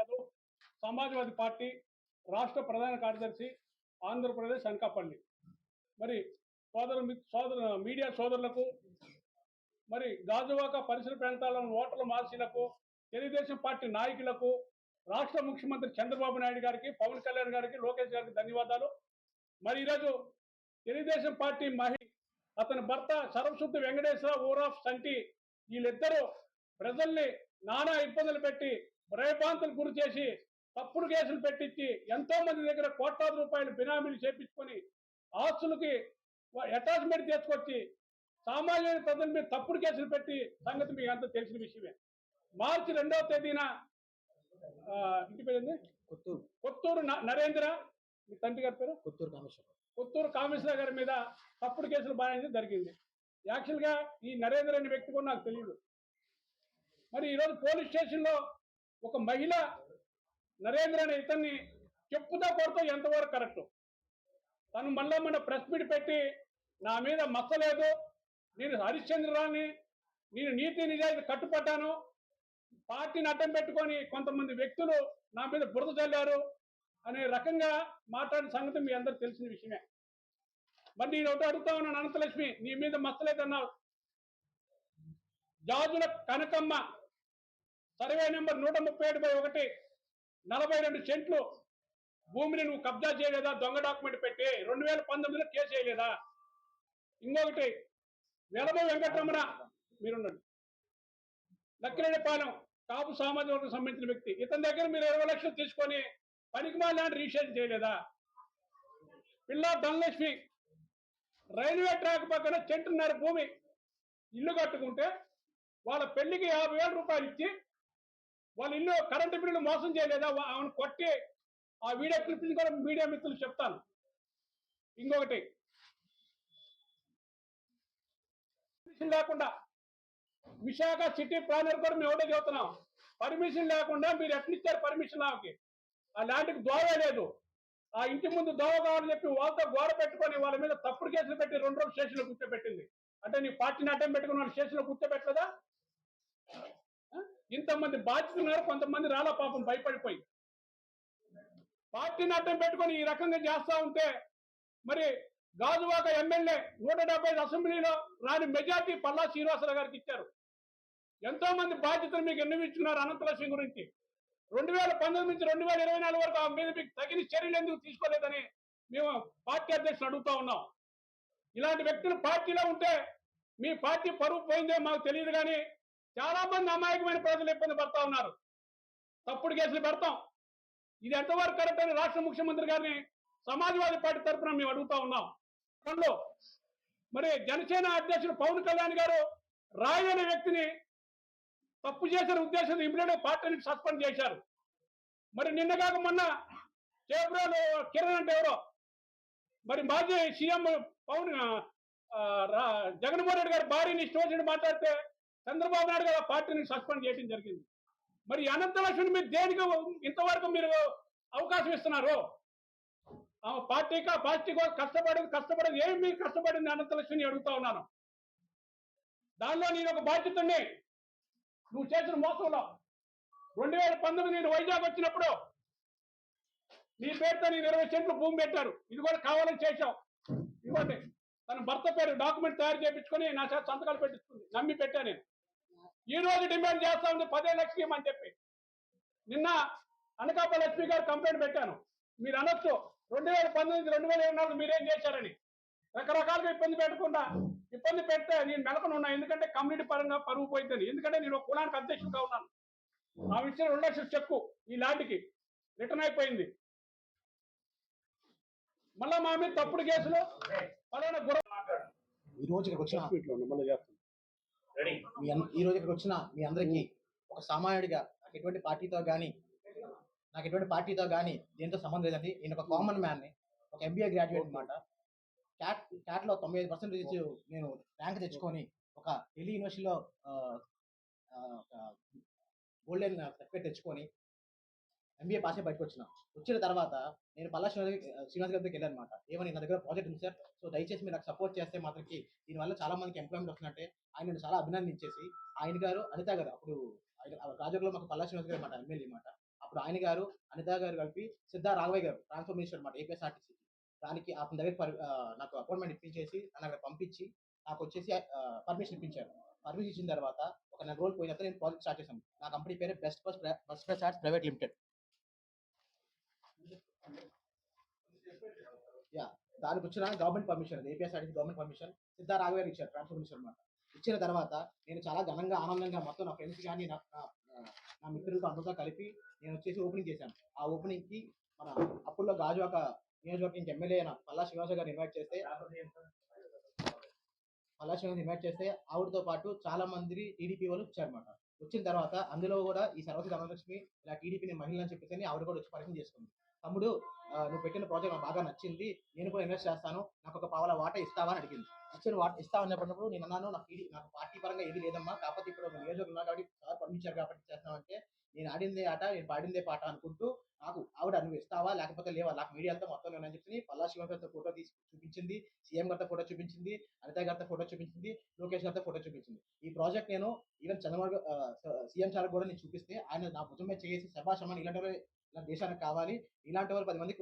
Yadav Samajwadi party రాష్ట్ర ప్రధాన కార్యదర్శి ఆంధ్రప్రదేశ్ అనకాపల్లి. మరి సోదరు సోదరు మీడియా సోదరులకు మరి గాజువాక పరిసర ప్రాంతాలను ఓటర్ల మార్చీలకు తెలుగుదేశం పార్టీ నాయకులకు రాష్ట్ర ముఖ్యమంత్రి చంద్రబాబు నాయుడు గారికి పవన్ కళ్యాణ్ గారికి లోకేష్ గారికి ధన్యవాదాలు. మరి ఈరోజు తెలుగుదేశం పార్టీ మహి అతని భర్త సరస్వతి వెంకటేశ్వర ఊరాఫ్ సంటి వీళ్ళిద్దరూ ప్రజల్ని నానా ఇబ్బందులు పెట్టి భయభ్రాంతులు గురి చేసి తప్పుడు కేసులు పెట్టించి ఎంతో మంది దగ్గర కోట్లాది రూపాయలు బినామీలు చేపించుకొని ఆస్తులకి అటాచ్మెంట్ తీసుకొచ్చి సామాన్య ప్రజల మీద తప్పుడు కేసులు పెట్టి సంగతి మీకు అంతా తెలిసిన విషయమే. మార్చి రెండవ తేదీన ఇంటి పేరు? కొత్తూరు. కొత్తూరు నరేంద్ర మీ తండ్రి గారి పేరు? కొత్తూరు కామేశ్వరం కొత్తూరు కామేశ్వర గారి మీద తప్పుడు కేసులు బాధించడం జరిగింది. యాక్చువల్గా ఈ నరేంద్ర అనే వ్యక్తి కూడా నాకు తెలియదు. మరి ఈరోజు పోలీస్ స్టేషన్లో ఒక మహిళ నరేంద్ర అనే ఇతన్ని చెప్పుతా కొడుతూ ఎంతవరకు కరెక్ట్? తను మళ్ళా మన ప్రెస్ మీట్ పెట్టి నా మీద మచ్చలేదు నేను హరిశ్చంద్రరావుని నేను నీతి నిజాయితీ కట్టుపడ్డాను పార్టీని అడ్డం పెట్టుకొని కొంతమంది వ్యక్తులు నా మీద బురద చల్లారు అనే రకంగా మాట్లాడిన సంగతి మీ అందరు తెలిసిన విషయమే. మరి నేను ఒకటి అడుగుతా ఉన్నాను అనంతలక్ష్మి నీ మీద మచ్చలేదన్నావు. జాజుల కనకమ్మ సర్వే నెంబర్ నూట ముప్పై ఏడు బై ఒకటి. నలభై రెండు సెంట్లు భూమిని నువ్వు కబ్జా చేయలేదా? దొంగ డాక్యుమెంట్ పెట్టి రెండు వేల పంతొమ్మిదిలో కేసు చేయలేదా ఇంకొకటి వెలమ వెంకటరమణ మీరుండండి. నక్కిరెడ్డిపాలెం కాపు సామాజిక వర్గం సంబంధించిన వ్యక్తి. ఇతని దగ్గర మీరు ఇరవై లక్షలు తీసుకొని పనికిమాల లాంటి రిజిస్ట్రేషన్ చేయలేదా? పిల్ల ధనలక్ష్మి రైల్వే ట్రాక్ పక్కన చెంటున్నర భూమి ఇల్లు కట్టుకుంటే వాళ్ళ పెళ్ళికి యాభై వేల రూపాయలు ఇచ్చి వాళ్ళు ఇల్లు కరెంటు బిల్లు మోసం చేయలేదా? ఆమెను కొట్టి ఆ వీడియో క్లిప్ని కూడా మీడియా మిత్రులు చెప్తాను ఇంకొకటి. లేకుండా విశాఖ సిటీ ప్లానర్ కూడా మేము ఒకటే చెబుతున్నాం? పర్మిషన్ లేకుండా మీరు ఎట్లా ఇచ్చారు పర్మిషన్ ఆమెకి? ఆ ల్యాండ్కి దోవ లేదు. ఆ ఇంటి ముందు దోవ కావాలని చెప్పి వాళ్ళతో గోడ పెట్టుకొని వాళ్ళ మీద తప్పుడు కేసులు పెట్టి రెండు రోజులు స్టేషన్లో కూర్చోబెట్టింది. అంటే నీ పార్టీని అడ్డం పెట్టుకుని వాళ్ళు స్టేషన్లో కూర్చోబెట్టలేదా? ఇంతమంది బాధ్యతలు ఉన్నారు కొంతమంది రాలా పాపం భయపడిపోయి. పార్టీని అడ్డం పెట్టుకొని ఈ రకంగా చేస్తా ఉంటే మరి గాజువాక ఎమ్మెల్యే నూట డెబ్బై ఐదు అసెంబ్లీలో రాని మెజార్టీ పల్లా శ్రీనివాసరావు గారికి ఇచ్చారు. ఎంతో మంది బాధ్యతలు మీకు ఎన్నిమించుకున్నారు అనంతలక్ష్మి గురించి. రెండు వేల పంతొమ్మిది నుంచి రెండు వేల ఇరవై నాలుగు వరకు ఆ మీద మీకు తగిన చర్యలు ఎందుకు తీసుకోలేదని మేము పార్టీ అధ్యక్షులు అడుగుతా ఉన్నాం. ఇలాంటి వ్యక్తులు పార్టీలో ఉంటే మీ పార్టీ పరువు పోయిందే మాకు తెలియదు కానీ చాలా మంది అమాయకమైన ప్రజలు ఇబ్బంది పడతా ఉన్నారు. తప్పుడు కేసులు పెడతాం. ఇది ఎంతవరకు కరెక్ట్ అని రాష్ట్ర ముఖ్యమంత్రి గారిని సమాజ్వాదీ పార్టీ తరఫున మేము అడుగుతా ఉన్నాం. అందులో మరి జనసేన అధ్యక్షుడు పవన్ కళ్యాణ్ గారు రాయ్ అనే వ్యక్తిని తప్పు చేసిన ఉద్దేశంతో ఇమ్మీడియట్ పార్టీని సస్పెండ్ చేశారు. మరి నిన్న కాక మొన్న చేబ్రోలు కిరణ్ అంటే ఎవరో? మరి మాజీ సీఎం పవన్ జగన్మోహన్ రెడ్డి గారి భార్యని ఇష్టం మాట్లాడితే చంద్రబాబు నాయుడు గారు ఆ పార్టీని సస్పెండ్ చేయడం జరిగింది. మరి అనంతలక్ష్మిని అనంత మీరు దేనికి ఇంతవరకు మీరు అవకాశం ఇస్తున్నారు? ఆ పార్టీకి ఆ పార్టీ కోసం కష్టపడేది కష్టపడేది ఏమి మీరు కష్టపడింది అనంత లక్ష్మిని అడుగుతా ఉన్నాను. దానిలో నేను ఒక బాధ్యతని నువ్వు చేసిన మోసంలో. రెండు వేల పంతొమ్మిది నేను వైజాగ్ వచ్చినప్పుడు నీ పేరుతో నేను ఇరవై సెంట్లు భూమి పెట్టారు. ఇది కూడా కావాలని చేశావు. ఇవ్వండి తన భర్త పేరు డాక్యుమెంట్ తయారు చేయించుకొని నా చేత సంతకాలు పెట్టించుకుంది. నమ్మి పెట్టా నేను. ఈ రోజు డిమాండ్ చేస్తా ఉంది పదే లక్షలు ఇవ్వమని చెప్పి. నిన్న అనకాపల్లి లక్ష్మి గారు కంప్లైంట్ పెట్టాను. మీరు అనొచ్చు. రెండు వేల పంతొమ్మిది రెండు వేల ఇరవై నాలుగు మీరేం చేశారని. రకరకాలుగా ఇబ్బంది పెట్టకుండా ఇబ్బంది పెడితే నేను మెలకను ఉన్నా. ఎందుకంటే కమ్యూనిటీ పరంగా పరువు పోయిందని. ఎందుకంటే నేను కులానికి అధ్యక్షుడిగా ఉన్నాను. ఆ విషయం రెండు లక్షల చెక్కు ఈ ల్యాండ్కి రిటర్న్ అయిపోయింది. మళ్ళా మా మీద తప్పుడు కేసులు పలానా గుర్ర ఈ రోజు వచ్చిన మళ్ళీ చేస్తాను మీ ఈ రోజు ఇక్కడికి వచ్చిన మీ అందరికీ ఒక సామాన్యుడిగా నాకు ఎటువంటి పార్టీతో కానీ నాకు ఎటువంటి పార్టీతో కానీ దేంతో సంబంధం లేదండి. నేను ఒక కామన్ మ్యాన్ని ఒక ఎంబీఏ గ్రాడ్యుయేట్ అనమాట క్యాట్ క్యాట్లో తొంభై ఐదు పర్సెంటేజ్ నేను ర్యాంక్ తెచ్చుకొని ఒక ఢిల్లీ యూనివర్సిటీలో గోల్డెన్ సర్టిఫికేట్ తెచ్చుకొని ఎంబీఏ పాస్ అయ్యి బయటకు వచ్చిన. వచ్చిన తర్వాత నేను పల్లా శ్రీనివాస్ శ్రీనివాస్ గారి దగ్గరికి వెళ్ళాను అనమాట ఏమని నా దగ్గర ప్రాజెక్ట్ ఉంది సార్. సో దయచేసి మీరు నాకు సపోర్ట్ చేస్తే మాత్రకి దీనివల్ల చాలా మందికి ఎంప్లాయ్మెంట్ వస్తున్నట్టే ఆయన చాలా అభినందించేసి ఆయన గారు అనిత గారు అప్పుడు రాజకీయంలో మాకు పల్లా శ్రీనివాస్ గారు అనమాట ఎమ్మెల్యే అనమాట అప్పుడు ఆయన గారు అనిత గారు కలిపి సిద్ధా రాఘవయ్య గారు ట్రాన్స్ఫర్మేషన్ అనమాట ఏపీఎస్ఆర్టీసీకి దానికి అతని దగ్గర పర్- నాకు అపాయింట్మెంట్ ఇప్పించేసి నన్ను అక్కడ పంపించి నాకు వచ్చేసి పర్మిషన్ ఇప్పించారు. పర్మిషన్ ఇచ్చిన తర్వాత ఒక నెల రోజులు పోయిన తర్వాత నేను ప్రాజెక్ట్ స్టార్ట్ చేశాను. నా కంపెనీ పేరు best bus bus bus private limited yeah దానికి వచ్చిన government permission APSRTC government permission Siddha Raghavaiah ఇచ్చారు ట్రాన్స్ఫర్ మినిస్టర్ అనమాట ఇచ్చిన తర్వాత నేను చాలా ఘనంగా ఆనందంగా మొత్తం నా ఫ్రెండ్స్ కానీ నా నా- నా మిత్రులతో అందరితో కలిపి నేను వచ్చేసి ఓపెనింగ్ చేశాను. ఆ ఓపెనింగ్కి మన అప్పుల్లో గాజువాక నియోజకవర్గం ఎమ్మెల్యే అయిన పల్లా శ్రీనివాస గారు ఇన్వైట్ చేస్తే పల్లా శ్రీనివాస్ ఇన్వైట్ చేస్తే ఆవిడతో పాటు చాలా మంది టీడీపీ వాళ్ళు వచ్చారనమాట వచ్చిన తర్వాత అందులో కూడా ఈ సర్వతి ధనలక్ష్మి ఇలా టీడీపీని మహిళ అని చెప్పేసి ఆవిడ కూడా వచ్చి పరిచయం చేసుకుంది. తమ్ముడు నువ్వు పెట్టిన ప్రాజెక్ట్ నాకు బాగా నచ్చింది నేను కూడా ఇన్వెస్ట్ చేస్తాను నాకు ఒక పావుల వాటా ఇస్తావా అని అడిగింది. ఇచ్చిన వాట ఇస్తామని చెప్పినప్పుడు నేను అన్నాను నాకు నాకు పార్టీ పరంగా ఏది లేదమ్మా కాకపోతే ఇప్పుడు ఒక నియోజకవర్గం కాబట్టి సార్ పంపించారు కాబట్టి చేస్తామంటే నేను ఆడిందే ఆట నేను పాడిందే పాట అనుకుంటూ నాకు ఆవిడ నువ్వు ఇస్తావా? లేకపోతే లేవా? నాకు మీడియాతో మొత్తం లేవని చెప్పి పల్లా శివగారితో ఫోటో తీసి చూపించింది సీఎం గారితో ఫోటో చూపించింది అనిత గారితో ఫోటో చూపించింది లోకేష్ గారితో ఫోటో చూపించింది. ఈ ప్రాజెక్ట్ నేను ఈవెన్ చంద్రబాబు సీఎం సార్ కూడా నేను చూపిస్తే ఆయన నా భుజం మీద చేసి శభాషమని ఇలాంటి ఇలా దేశానికి కావాలి ఇలాంటి వాళ్ళు పది మందికి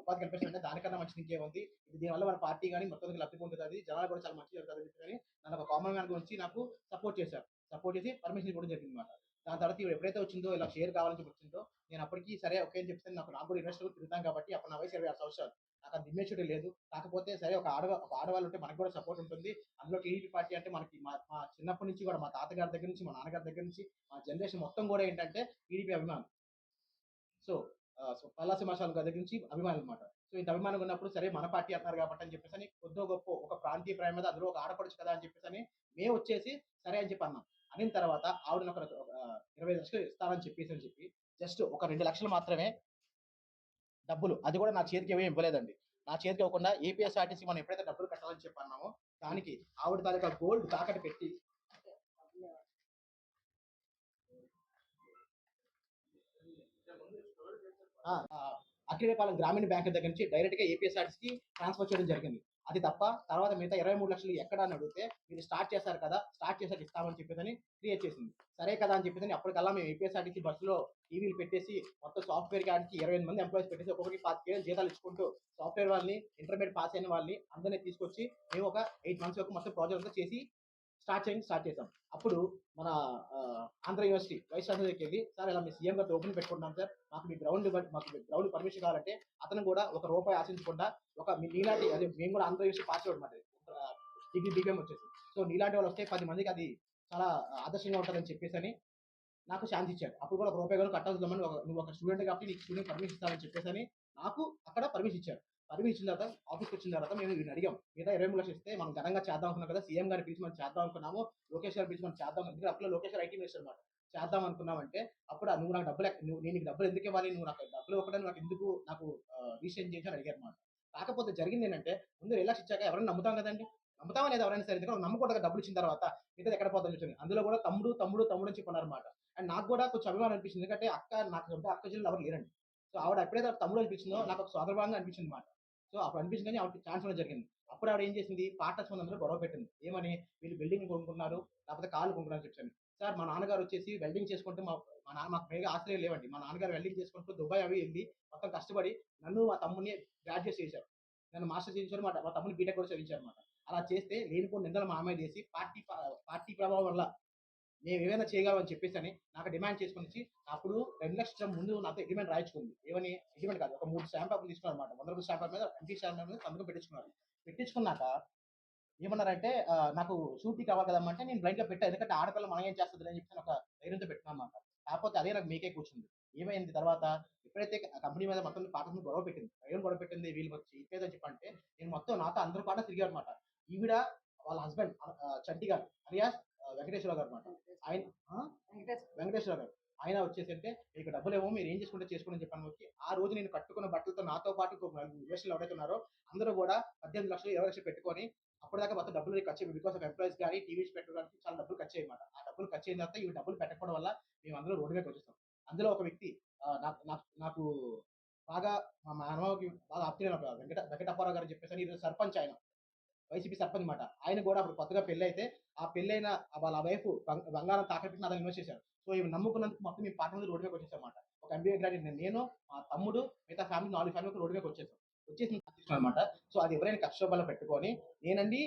ఉపాధి కల్పించాలంటే దానికన్నా మంచి ఇంకే ఉంది? ఇది దీనివల్ల మన పార్టీ కానీ మొత్తం లబ్ధి పొందుతుంది జనాలు కూడా చాలా మంచి జరుగుతుంది అని చెప్పి కానీ నన్ను ఒక కామన్ మ్యాన్ గురించి నాకు సపోర్ట్ చేశారు. సపోర్ట్ చేసి పర్మిషన్ ఇవ్వడం జరిగింది అనమాట దాని తర్వాత ఇవి ఎప్పుడైతే వచ్చిందో ఇలా షేర్ కావాలని చెప్పి వచ్చిందో నేను అప్పటికి సరే ఓకే అని చెప్తే నాకు నాకు కూడా ఇన్వెస్టర్ తిరుగుతాం కాబట్టి అప్పుడు నా వయసు ఇరవై ఆరు సంవత్సరాలు. నాకు అంత ఇమ్మేచ్యూరిటీ లేదు. కాకపోతే సరే ఒక ఆడవా ఒక ఆడవాళ్ళు ఉంటే మనకు కూడా సపోర్ట్ ఉంటుంది. అందులో టీడీపీ పార్టీ అంటే మనకి మా మా చిన్నప్పటి నుంచి కూడా మా తాతగారి దగ్గర నుంచి మా నాన్నగారి దగ్గర నుంచి మా జనరేషన్ మొత్తం కూడా ఏంటంటే టీడీపీ అభిమానం సో సో పల్లా సింహాసాల గారి దగ్గర నుంచి అభిమానులు అనమాట సో ఇంత అభిమానం ఉన్నప్పుడు సరే మన పార్టీ అన్నారు కాబట్టి అని చెప్పేసి అని కొద్దో గొప్ప ఒక ప్రాంతీయ ప్రేమ మీద అందులో ఒక ఆడపడచ్చు కదా అని చెప్పేసి అని మేము వచ్చేసి సరే అని చెప్పి అన్నాం. అనిన తర్వాత ఆవిడ ఒక ఇరవై లక్షలు ఇస్తానని చెప్పేసి అని చెప్పి జస్ట్ ఒక రెండు లక్షలు మాత్రమే డబ్బులు. అది కూడా నా చేతికి ఏమీ ఇవ్వలేదండి. నా చేతికి ఇవ్వకుండా ఏపీఎస్ఆర్టీసీ మనం ఎప్పుడైతే డబ్బులు కట్టాలని చెప్పి అన్నామో దానికి ఆవిడ తాలూకా గోల్డ్ తాకట్టు పెట్టి ఆ, అఖిలపాలెం గ్రామీణ బ్యాంక్ దగ్గర నుంచి డైరెక్ట్గా ఏపీఎస్ఆర్టీసీకి ట్రాన్స్ఫర్ చేయడం జరిగింది. అది తప్ప తర్వాత మిగతా ఇరవై మూడు లక్షలు ఎక్కడ అని అడిగితే మీరు స్టార్ట్ చేశారు కదా స్టార్ట్ చేశాక ఇస్తామని చెప్పేసి క్రియేట్ చేసింది. సరే కదా అని చెప్పేసి అప్పటికల్లా మేము ఏపీఎస్ఆర్టీసీ బస్సులో టీవీలు పెట్టేసి మొత్తం సాఫ్ట్వేర్ కాడికి ఇరవై మంది ఎంప్లాయీస్ పెట్టేసి ఒక్కొక్కరికి పాతిక వేలు జీతాలు ఇచ్చుకుంటూ సాఫ్ట్వేర్ వాళ్ళని ఇంటర్మీడియట్ పాస్ అయిన వాళ్ళని అందరినీ తీసుకొచ్చి మేము ఒక ఎయిట్ మంత్స్ వరకు మొత్తం ప్రాజెక్ట్ అంతా చేసి స్టార్ట్ చేయడం స్టార్ట్ చేసాం అప్పుడు మన ఆంధ్ర యూనివర్సిటీ వైస్ ఛాన్సలర్ దగ్గరికి వెళ్ళి సార్ ఇలా మీ సీఎం గారితో ఓపెన్ పెట్టుకుంటాం సార్. మాకు మీ గ్రౌండ్ మాకు మీ గ్రౌండ్ పర్మిషన్ కావాలంటే అతను కూడా ఒక రూపాయి ఆశించకుండా ఒక మీ నీలాంటి అదే మేము కూడా ఆంధ్ర యూనివర్సిటీ పాస్ అవ్వడం డిగ్రీ బీబీఎం వచ్చేసి. సో నీలాంటి వాళ్ళు వస్తే పది మందికి అది చాలా ఆదర్శంగా ఉంటుందని చెప్పేసి అని నాకు శాంతి ఇచ్చాడు అప్పుడు కూడా ఒక రూపాయి కూడా కట్టాల్సిందని ఒక నువ్వు ఒక స్టూడెంట్ కాబట్టి నీకు స్టూడెంట్ పర్మిషన్ ఇస్తానని చెప్పేసి అని నాకు అక్కడ పర్మిషన్ ఇచ్చారు. పదవి ఇచ్చిన తర్వాత ఆఫీస్కి వచ్చిన తర్వాత మేము వీడిని అడిగాం. మిగతా ఇరవై మూడు లక్షలు ఇస్తే మనం ఘనంగా చేద్దాం అనుకున్నాం కదా సీఎం గారిని పిలిచి మనం చేద్దాం అనుకున్నాము లోకేష్ గారిని పిలిచి మనం చేద్దాం ఎందుకంటే అప్పుడు లోకేష్ గారు ఐటీ మినిస్టర్ అనమాట చేద్దాం అనుకున్నామంటే అప్పుడు నువ్వు నాకు డబ్బులు నువ్వు నేను డబ్బులు ఎందుకు ఇవ్వాలి నువ్వు నాకు డబ్బులు ఒకటే నాకు ఎందుకు నాకు రీసెంట్ చేసి అని అడిగారు అనమాట కాకపోతే జరిగింది ఏంటంటే ముందు రిలాక్స్ ఇచ్చాక ఎవరైనా నమ్ముతాం కదండి. నమ్ముతామా లేదా ఎవరైనా సరే ఎందుకంటే నమ్మకూడదు డబ్బులు ఇచ్చిన తర్వాత మిగతా ఎక్కడ పోతుందని చెప్పి అందులో కూడా తమ్ముడు తమ్ముడు తమ్ముడు అని చెప్పన్నారు అనమాట అండ్ నాకు కూడా కొంచెం అభిమానం అనిపించింది. ఎందుకంటే అక్క నాకు సొంత అక్క జిల్లాలో ఎవరు లేరండి. సో ఆవిడ ఎప్పుడైతే తమ్ముడు అనిపించిందో నాకు ఒక సోదరభావంగా అనిపించింది అనమాట సో అప్పుడు అనిపించింది ఆవిడ ఛాన్స్ కూడా జరిగింది. అప్పుడు ఆవిడ ఏం చేసింది? పార్ట్నర్స్ అందరూ గొడవ పెట్టింది. ఏమని? వీళ్ళు బిల్డింగ్ కొనుక్కున్నారు లేకపోతే కాళ్ళు కొనుక్కున్నారు చెప్పాను. సార్ మా నాన్నగారు వచ్చేసి వెల్డింగ్ చేసుకుంటూ మా మా నాన్న మాకు మేగా ఆశ్రయం లేవండి. మా నాన్నగారు వెల్డింగ్ చేసుకుంటూ దుబాయ్ అవి వెళ్ళి మొత్తం కష్టపడి నన్ను మా తమ్ముని గ్రాడ్యుయేట్ చేశారు. నన్ను మాస్టర్ చేయించారు మా తమ్ముని బీటెక్ కూడా చదివించారు అన్నమాట. అలా చేస్తే లేనిపోయిన నిందలు మా అమ్మాయి చేసి పార్టీ పార్టీ ప్రభావం వల్ల మేము ఏమైనా చేయగలమని చెప్పేసి అని నాకు డిమాండ్ చేసుకుని అప్పుడు రెండు లక్షల ముందు నాతో అగ్రిమెంట్ రాయించుకుంది. ఏమని? అగ్రిమెంట్ కాదు. ఒక మూడు స్టాంప్ పేపర్లు తీసుకున్నారు అనమాట వంద రూపాయల స్టాంప్ మీద ఎంటీ స్టాంప్ మీద సంతకం పెట్టించుకున్నారు. పెట్టించుకున్నాక ఏమన్నారంటే నాకు షూటీ కావాలి కదమ్మంటే నేను బ్లైండ్గా పెట్టాను ఎందుకంటే ఆడపిల్ల మనం ఏం చేస్తుంది అని చెప్పి ఒక ధైర్యంతో పెట్టినా అనమాట కాకపోతే అదే నాకు మీకే కూర్చుంది. ఏమైంది తర్వాత? ఎప్పుడైతే కంపెనీ మీద మొత్తం పాఠం గొడవ పెట్టింది ఏం గొడవ పెట్టింది వీళ్ళు వచ్చి ఇప్పేదని చెప్పంటే నేను మొత్తం నాతో అందరూ పాట తిరిగారు అనమాట ఈవిడ వాళ్ళ హస్బెండ్ చంటి గారు అలియాస్ వెంకటేశ్వర గారు అనమాట ఆయన? వెంకటేశ్వర గారు. ఆయన వచ్చేసి అంటే మీకు డబ్బులు ఏమో మీరు ఏం చేసుకుంటే చేసుకోండి అని చెప్పాను ఆ రోజు నేను కట్టుకున్న బట్టలతో నాతో పాటు ఇంకో యుఎస్లో ఎవరైతే ఉన్నారో అందరూ కూడా పద్దెనిమిది లక్షలు ఇరవై లక్షలు పెట్టుకొని అప్పటిదాకా మొత్తం డబ్బులు ఖర్చు బికాస్ ఆఫ్ ఎంప్లాయీస్ కానీ టీవీస్ పెట్టడానికి చాలా డబ్బులు ఖర్చు అయ్యమాట ఆ డబ్బులు ఖర్చు అయిన తర్వాత ఈ డబ్బులు పెట్టకపోవడం వల్ల మేము అందరూ రోడ్డు మీద వచ్చేస్తాం అందులో ఒక వ్యక్తి నాకు బాగా మా మానవకి బాగా ఆప్తులైన ఒక వెంకట వెంకటప్పారావు గారు చెప్పేసి ఈరోజు సర్పంచ్ ఆయన. వైసీపీ సర్పంచ్ అనమాట ఆయన కూడా అప్పుడు కొత్తగా పెళ్ళి అయితే ఆ పెళ్ళైన వాళ్ళ వైఫ్ బంగారం తాకట్టు అతను ఇన్వెస్ట్ చేశారు. సో ఇవి నమ్ముకున్నందుకు మొత్తం మేము పార్టీ మీద రోడ్డు మీద వచ్చేసాం ఒక ఎంబీఏ గ్రాడ్యుయేట్ నేను మా తమ్ముడు మిగతా ఫ్యామిలీ నాలుగు ఫ్యామిలీ రోడ్డు మీద వచ్చేసాం. వచ్చేసి అనమాట సో అది ఎవరైనా కష్టపల్ల పెట్టుకొని నేనండి